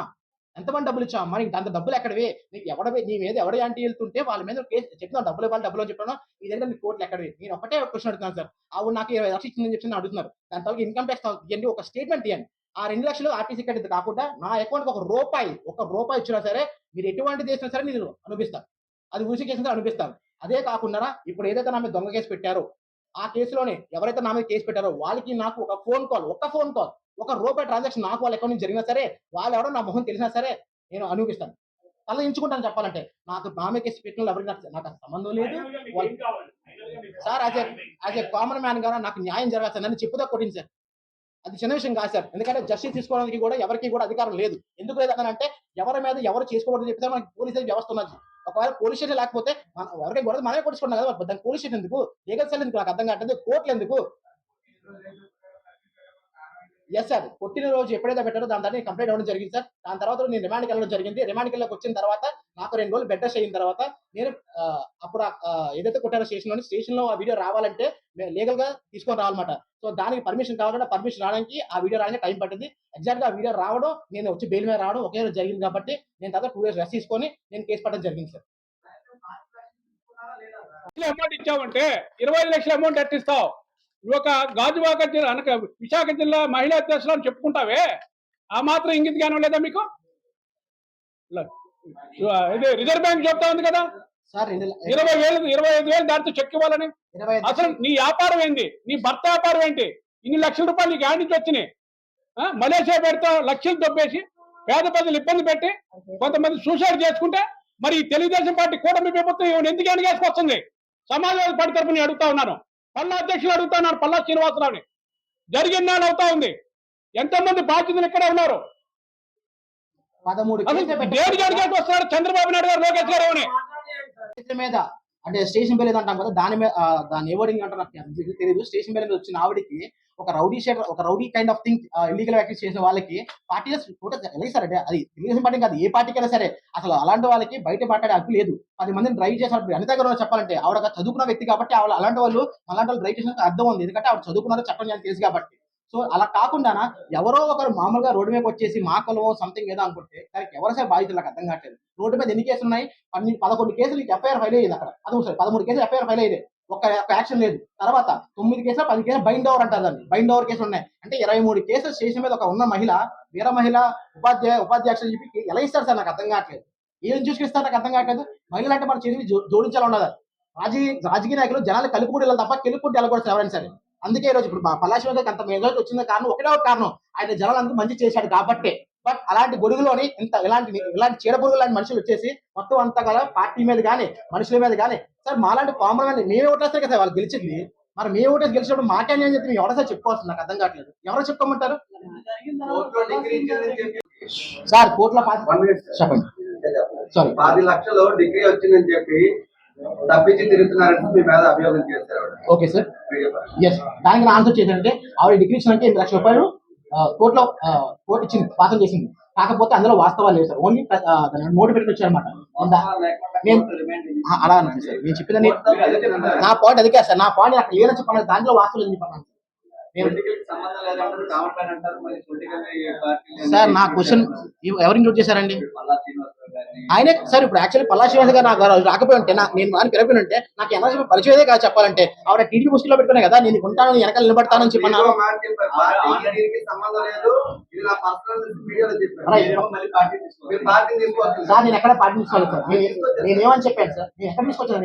ఎంతమంది డబ్బులు ఇచ్చావమ్మా? నీకు అంత డబ్బులు ఎక్కడవి? నీకు ఎవడ నీ మీద ఎవడ యాంటీ వెళ్తుంటే వాళ్ళ మీద కేసు చెప్తున్నావు డబ్బులు ఇవ్వాలి డబ్బులు అని చెప్పాను ఈ దగ్గర నీ కోర్టులు ఎక్కడవి? నేను ఒకటే క్వశ్చన్ అడుగుతున్నాను సార్. ఆవిడ నాకు ఇరవై లక్షలు ఇచ్చిందని చెప్పి అడుగుతున్నారు. దాని తర్వాత ఇన్కమ్ ట్యాక్స్ ఇవ్వండి ఒక స్టేట్మెంట్ ఇవ్వండి ఆ రెండు లక్షలు ఆర్టీసీ కట్టింది కాకుండా నా అకౌంట్ ఒక రూపాయి ఒక రూపాయి ఇచ్చినా సరే మీరు ఎటువంటి చేసినా సరే నేను అనిపిస్తాను అది ఊసి చేసిన సరే అనిపిస్తాను అదే కాకుండా ఇప్పుడు ఏదైతే నా మీద దొంగ కేసు పెట్టారో ఆ కేసులోనే ఎవరైతే నా మీద కేసు పెట్టారో వాళ్ళకి నాకు ఒక ఫోన్ కాల్ ఒక ఫోన్ కాల్ ఒక రూపాయి ట్రాన్సాక్షన్ నాకు వాళ్ళ అకౌంట్ నుంచి జరిగినా సరే వాళ్ళు ఎవరో నా మొహం తెలిసినా సరే నేను అనిపిస్తాను తల ఎంచుకుంటాను చెప్పాలంటే. నాకు మీద కేసు పెట్టిన ఎవరికి నాకు సంబంధం లేదు. Sir as as a common మ్యాన్గా నాకు న్యాయం జరగాలి సార్. నన్ను చెప్పుదా కొట్టింది సార్? అది చిన్న విషయం కాదు సార్. ఎందుకంటే జస్టిస్ తీసుకోవడానికి కూడా ఎవరికి కూడా అధికారం లేదు. ఎందుకు లేదు అని అంటే ఎవరి మీద ఎవరు చేసుకోకూడదు చెప్తే మనకి పోలీస్ వ్యవస్థ ఉన్నది. ఒకవేళ పోలీస్ స్టేషన్ లేకపోతే మనం ఎవరికి గొడవ మనమే కొట్టుకున్నాం కదా దాని పోలీస్ స్టేషన్ ఎందుకు? లీగల్ సెల్ ఎందుకు? నాకు అర్థం కావట్లేదు. కోర్టులు ఎందుకు? ఎస్ సార్ కొట్టిన రోజు ఎప్పుడైతే పెట్టారో దాని దాన్ని కంప్లైంట్ అవ్వడం జరిగింది సార్ దాని తర్వాత నేను రిమాండ్కి వెళ్ళడం జరిగింది. రిమాండ్కి వెళ్ళకి వచ్చిన తర్వాత నాకు రెండు రోజులు బెడ్ రెస్ట్ అయిన తర్వాత నేను అప్పుడు ఏదైతే కొట్టారో స్టేషన్లో స్టేషన్లో ఆ వీడియో రావాలంటే లీగల్గా తీసుకొని రావాలన్నమాట. సో దానికి పర్మిషన్ కావాలంటే పర్మిషన్ రావడానికి ఆ వీడియో రావడానికి టైం పట్టింది. ఎగ్జాక్ట్గా ఆ వీడియో రావడం నేను వచ్చి బెయిల్ మీద రావడం ఒకే రోజు జరిగింది కాబట్టి నేను తర్వాత టూ డేస్ రెస్ట్ తీసుకొని నేను కేసు పట్టడం జరిగింది సార్ అమౌంట్ ఇచ్చావంటే ఇరవై ఐదు లక్షల అమౌంట్ ఎట్టిస్తావు నువ్వు ఒక గాజువాక జిల్లా అనక విశాఖ జిల్లా మహిళా అధ్యక్షులు అని చెప్పుకుంటావే? ఆ మాత్రం ఇంగిత జ్ఞానం లేదా మీకు ఇది రిజర్వ్ బ్యాంక్ చెప్తా ఉంది కదా? ఇరవై వేలు ఇరవై ఐదు వేలు దాంతో చెక్ ఇవ్వాలని. అసలు నీ వ్యాపారం ఏంటి నీ భర్త వ్యాపారం ఏంటి? ఇన్ని లక్షల రూపాయలు నీకు యాడ్ నుంచి వచ్చినాయి. ఆ? మలేషియా పెడతా లక్షలు దొబ్బేసి పేద ప్రజలు ఇబ్బంది పెట్టి కొంతమంది సూసైడ్ చేసుకుంటే మరి తెలుగుదేశం పార్టీ కూటమి ప్రభుత్వం ఎందుకు వెనకేసుకొస్తుంది సమాజవాద పార్టీ తరపున అడుగుతా ఉన్నాను. పల్లా అధ్యక్షులు అడుగుతా ఉన్నారు పల్లా శ్రీనివాసరావుని. జరిగిన నాడు అవుతా ఉంది. ఎంతమంది బాధ్యతలు ఇక్కడే ఉన్నారు? అడిగేసి వస్తున్నారు చంద్రబాబు నాయుడు గారు లోకేష్ గారు మీద అంటే స్టేషన్ బెల్ అంటాం కదా దాని మీద దాని ఎవరింగ్ అంటారు నాకు తెలియదు స్టేషన్ బెల్ మీద వచ్చిన ఆవిడకి ఒక రౌడీ షేర్ ఒక rowdy kind of thing illegal activities చేసిన వాళ్ళకి పార్టీ ఎలా వెళ్ళేసారంటే అది తెలుగుదేశం పార్టీ కాదు ఏ పార్టీకైనా సరే అసలు అలాంటి వాళ్ళకి బయట మాట్లాడే హక్కు లేదు. పది మందిని డ్రైవ్ చేశారు అనిత గారు చెప్పాలంటే ఆవిడ చదువుకున్న వ్యక్తి కాబట్టి ఆవిడ అలాంటి వాళ్ళు అలాంటి వాళ్ళు డ్రైవ్ చేసిన అర్థం ఉంది. ఎందుకంటే ఆవిడ చదువుకున్నారు చట్టం జ్ఞానం తెలుసు కాబట్టి. సో అలా కాకుండా ఎవరో ఒకరు మామూలుగా రోడ్డు మీద వచ్చేసి మా కొలవో సంథింగ్ ఏదో అనుకుంటే దానికి ఎవరు సార్ బాధ్యతలు నాకు అర్థం కావట్లేదు. రోడ్డు మీద ఎన్ని కేసులు ఉన్నాయి? పన్నెండు పదకొండు కేసులు ఎఫ్ఐఆర్ ఫైల్ అయ్యింది అక్కడ. అది సార్ పదమూడు కేసులు ఎఫ్ఐఆర్ ఫైల్ అయ్యే ఒక యాక్షన్ లేదు. తర్వాత తొమ్మిది కేసులు పది కేసులు బైండ్ ఓవర్ అంటారు దాన్ని. బైండ్ ఓవర్ కేసులు ఉన్నాయి. అంటే ఇరవై మూడు కేసులు స్టేషన్ మీద ఒక ఉన్న మహిళ వీర మహిళ ఉపాధ్యాయ ఉపాధ్యక్షులు చెప్పి ఎలా ఇస్తారు సార్? నాకు అర్థం కావట్లేదు. ఏం చూసుకొస్తారు నాకు అర్థం కావట్లేదు. మహిళలు అంటే మన చేతిని జోడించాలి ఉండదు. రాజకీయ రాజకీయ నాయకులు జనాలు కలుపుకుంటూ వెళ్ళాలి తప్ప కెలుపుకుంటూ వెళ్ళకూడదు ఎవరైనా సరే. అందుకే ఈరోజు రోజు ఇప్పుడు పలాశివ గారికి అంత మెజారిటీ వచ్చిన కారణం ఒకటే ఒక కారణం. ఆయన జనాలందరూ మంచి చేశాడు కాబట్టే. బట్ అలాంటి గొడుగులోని ఇంత ఇలాంటి ఇలాంటి చీడపురుగు లాంటి మనుషులు వచ్చేసి మొత్తం అంతా కదా పార్టీ మీద కానీ మనుషుల మీద కానీ సార్ మాలాంటి కామన్ మ్యాన్ మేమే ఓటేస్తే కదా వాళ్ళు గెలిచింది. మరి మేము ఓటేసి గెలిచినప్పుడు మాకే అని చెప్పి ఎవరో సార్ చెప్పుకోవచ్చు నాకు అర్థం కావట్లేదు. ఎవరో చెప్పుకోమంటారు? సార్ మినిట్ చెప్పండి. సారీ పది లక్షలు డిగ్రీ వచ్చిందని చెప్పి తప్పించి తిరుగుతున్నారని మీ మీద అభియోగం చేశారు. ఆవిడ. Okay sir. ఎస్ దానికి ఆన్సర్ చేశానంటే ఆవిడ డిగ్రీ ఇచ్చినంటే ఎనిమిది లక్షల రూపాయలు కోర్టులో కోర్టు ఇచ్చింది పాసం చేసింది. కాకపోతే అందులో వాస్తవాలు లేవు సార్. ఓన్లీ నోటు పెట్టి వచ్చారనమాట నేను అలా అన్నాను సార్. నేను చెప్పిన నా పాయింట్ అదికే సార్. నా పాయింట్ అక్కడ లేదని చెప్పాను దాంట్లో వాస్తవం లేదని చెప్పాను సార్ నా క్వశ్చన్ ఎవరు ఇంక్లూడ్ చేశారండి? ఆయనే సార్ ఇప్పుడు యాక్చువల్లీ పల్లా శ్రీనివాస్ గారు నాకు రాకపోయి ఉంటే నేను ఆయన పిలకపోయి ఉంటే నాకు ఎనర్జీ పరిచయమే కాదు చెప్పాలంటే. ఆవిడ టీడీపీ ముష్టిలో పెట్టుకునే కదా నేను ఉంటాను వెనకాల నిలబడతానని చెప్పాను సార్ నేను ఎక్కడ పార్టీ తీసుకోవాలి సార్ నేను నేనేమని చెప్పాను సార్? నేను ఎక్కడ తీసుకొచ్చాను?